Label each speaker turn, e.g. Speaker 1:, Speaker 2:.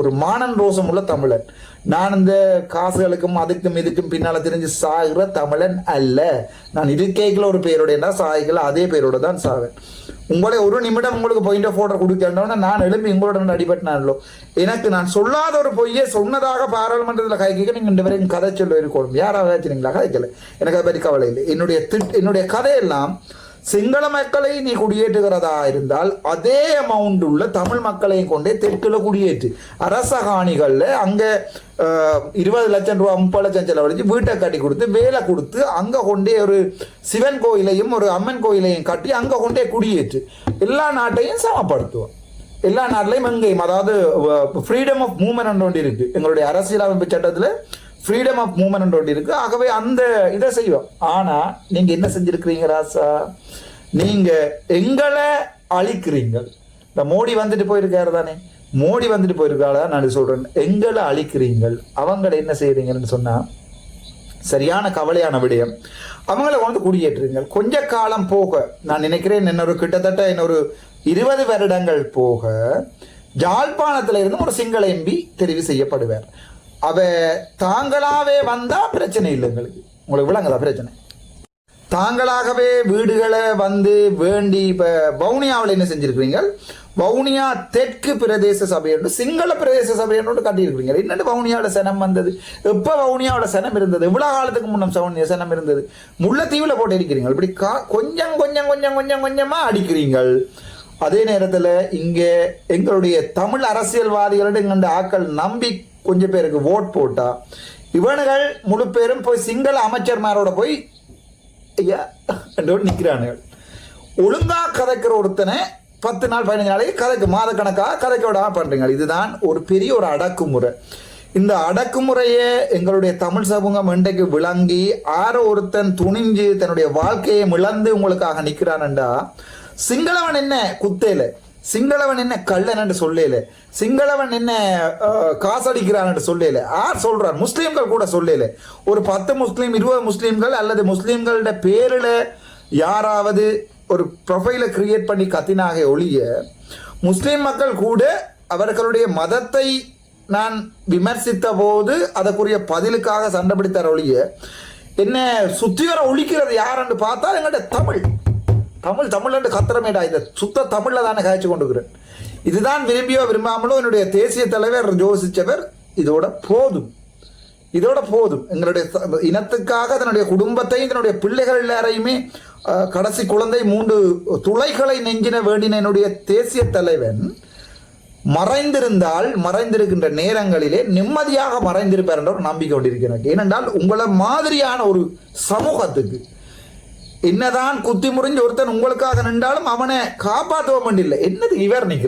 Speaker 1: ஒரு மானன் ரோசம் உள்ள தமிழன். நான் இந்த காசுகளுக்கும் அதுக்கும் இதுக்கும் பின்னால தெரிஞ்சு சாகிற தமிழன் அல்ல. நான் இருக்கைகள் ஒரு பேரோட சாய்கள் அதே பேரோட தான் சாவேன். உங்களை ஒரு நிமிடம் உங்களுக்கு பாயிண்ட் ஆஃப் ஆர்டர் கொடுக்கணும்னா நான் எழுப்பி உங்களோட நான் அடிபட்டினாலோ. எனக்கு நான் சொல்லாத ஒரு பொய்யை சொன்னதாக பாராளுமன்றத்தில் கைக்க நீங்க இந்த வரைக்கும் கதை சொல்ல இருக்கணும். யாராவது வச்சுனீங்களா கதைக்கல எனக்கு அதை பற்றி கவலை இல்லை. என்னுடைய திட் என்னுடைய கதையெல்லாம் சிங்கள மக்களை நீ குடியேற்றுகிறதா இருந்தால் அதே அமௌண்ட் உள்ள தமிழ் மக்களையும் கொண்டே தெற்குல குடியேற்று. அரச காணிகளில் அங்க இருபது லட்சம் ரூபா முப்பது லட்சம் செலவழிச்சு வீட்டை கட்டி கொடுத்து வேலை கொடுத்து அங்க கொண்டே ஒரு சிவன் கோயிலையும் ஒரு அம்மன் கோயிலையும் கட்டி அங்க கொண்டே குடியேற்று. எல்லா நாட்டையும் சமப்படுத்துவோம். எல்லா நாட்டிலையும் எங்கேயும் அதாவது ஃப்ரீடம் ஆஃப் மூவ்மெண்ட் ஒன்று இருக்கு. எங்களுடைய அரசியலமைப்பு சட்டத்தில் ஃப்ரீடம் ஆஃப் மூவ்மெண்ட் ஒன்று இருக்கு. ஆகவே அந்த இதை செய்வோம். ஆனா நீங்க என்ன செஞ்சிருக்கிறீங்க ராசா? நீங்க எங்களை அழிக்கிறீங்க. இந்த மோடி வந்துட்டு போயிருக்காரு தானே? மோடி வந்துட்டு போயிருக்காளா நான் சொல்றேன். எங்களை அழிக்கிறீங்கள் அவங்களை என்ன செய்கிறீங்கன்னு சொன்னா சரியான கவலையான விடயம். அவங்கள வந்து குடியேற்றுங்கள் கொஞ்ச காலம் போக நான் நினைக்கிறேன் இன்னொரு கிட்டத்தட்ட இன்னொரு இருபது வருடங்கள் போக ஜாழ்ப்பாணத்துல இருந்து ஒரு சிங்கள எம்பி தெரிவு செய்யப்படுவார். அவ தாங்களாவே வந்தா பிரச்சனை இல்லை எங்களுக்கு. உங்களுக்கு விளங்குதா பிரச்சனை? தாங்களாகவே வீடுகளை வந்து வேண்டி இப்போ வவுனியாவில் என்ன செஞ்சுருக்கிறீங்க? வவுனியா தெற்கு பிரதேச சபை என்று சிங்கள பிரதேச சபை என்று கட்டியிருக்கிறீங்க. என்னட்டு வவுனியாவோட சனம் வந்தது? எப்போ வவுனியாவோட சனம் இருந்தது? இவ்வளோ காலத்துக்கு முன்னம் சவுனிய சனம் இருந்தது. முல்லைத்தீவில் போட்டு அடிக்கிறீங்க இப்படி கா கொஞ்சம் கொஞ்சம் கொஞ்சம் கொஞ்சம் கொஞ்சமாக அடிக்கிறீங்கள் அதே நேரத்தில் இங்கே எங்களுடைய தமிழ் அரசியல்வாதிகளிடம் எங்கள் ஆக்கள் நம்பி கொஞ்சம் பேருக்கு ஓட் போட்டா இவனுகள் முழு பேரும் போய் சிங்கள அமைச்சர்மாரோட போய் ஐயா நிற்கிறானுகள் ஒழுங்கா கதைக்கிற ஒருத்தனை பத்து நாள் பதினஞ்சு நாளைக்கு கதைக்கு மாதக்கணக்காக கதைக்க விடாமல் பண்ணுறீங்க இதுதான் ஒரு பெரிய ஒரு அடக்குமுறை. இந்த அடக்குமுறையை எங்களுடைய தமிழ் சமூகம் இன்றைக்கு விளங்கி ஆரோ ஒருத்தன் துணிஞ்சு தன்னுடைய வாழ்க்கையை இழந்து உங்களுக்காக நிற்கிறான்டா சிங்களவன் என்ன குத்தேல? சிங்களவன் என்ன கள்ளன் என்று சொல்லல. சிங்களவன் என்ன காசடிக்கிறான் என்று சொல்லல. யார் சொல்றார்? முஸ்லீம்கள் கூட சொல்லல. ஒரு பத்து முஸ்லீம் இருபது முஸ்லீம்கள் அல்லது முஸ்லீம்களோட பேரில் யாராவது ஒரு ப்ரொஃபைலை கிரியேட் பண்ணி கத்தினாக ஒழிய முஸ்லீம் மக்கள் கூட அவர்களுடைய மதத்தை நான் விமர்சித்த போது அதற்குரிய பதிலுக்காக சண்டை பிடித்தார் ஒழிய என்ன சுத்தி வர ஒழிக்கிறது யாருன்னு பார்த்தா எங்கள்கிட்ட தமிழ். தமிழ் தமிழ் என்று கத்திரமேடா. இந்த சுத்த தமிழில் தானே காய்ச்சி கொண்டுக்கிறேன் இதுதான் விரும்பியோ விரும்பாமலோ என்னுடைய தேசிய தலைவர் யோசித்தவர் இதோட போதும். இதோட போதும். எங்களுடைய இனத்துக்காக தன்னுடைய குடும்பத்தையும் தன்னுடைய பிள்ளைகள் எல்லாரையுமே கடைசி குழந்தை மூன்று துளைகளை நெஞ்சின வேண்டின என்னுடைய தேசிய தலைவன் மறைந்திருந்தால் மறைந்திருக்கின்ற நேரங்களிலே நிம்மதியாக மறைந்திருப்பார் என்ற ஒரு நம்பிக்கை கொண்டிருக்கிறேன் ஏனென்றால் உங்களை மாதிரியான ஒரு சமூகத்துக்கு என்னதான் குத்தி முறிஞ்சு ஒருத்தன் உங்களுக்காக நின்றாலும் அவனை காப்பாற்ற வேண்டியில்லை. என்னது இவர் நிற்கிறார்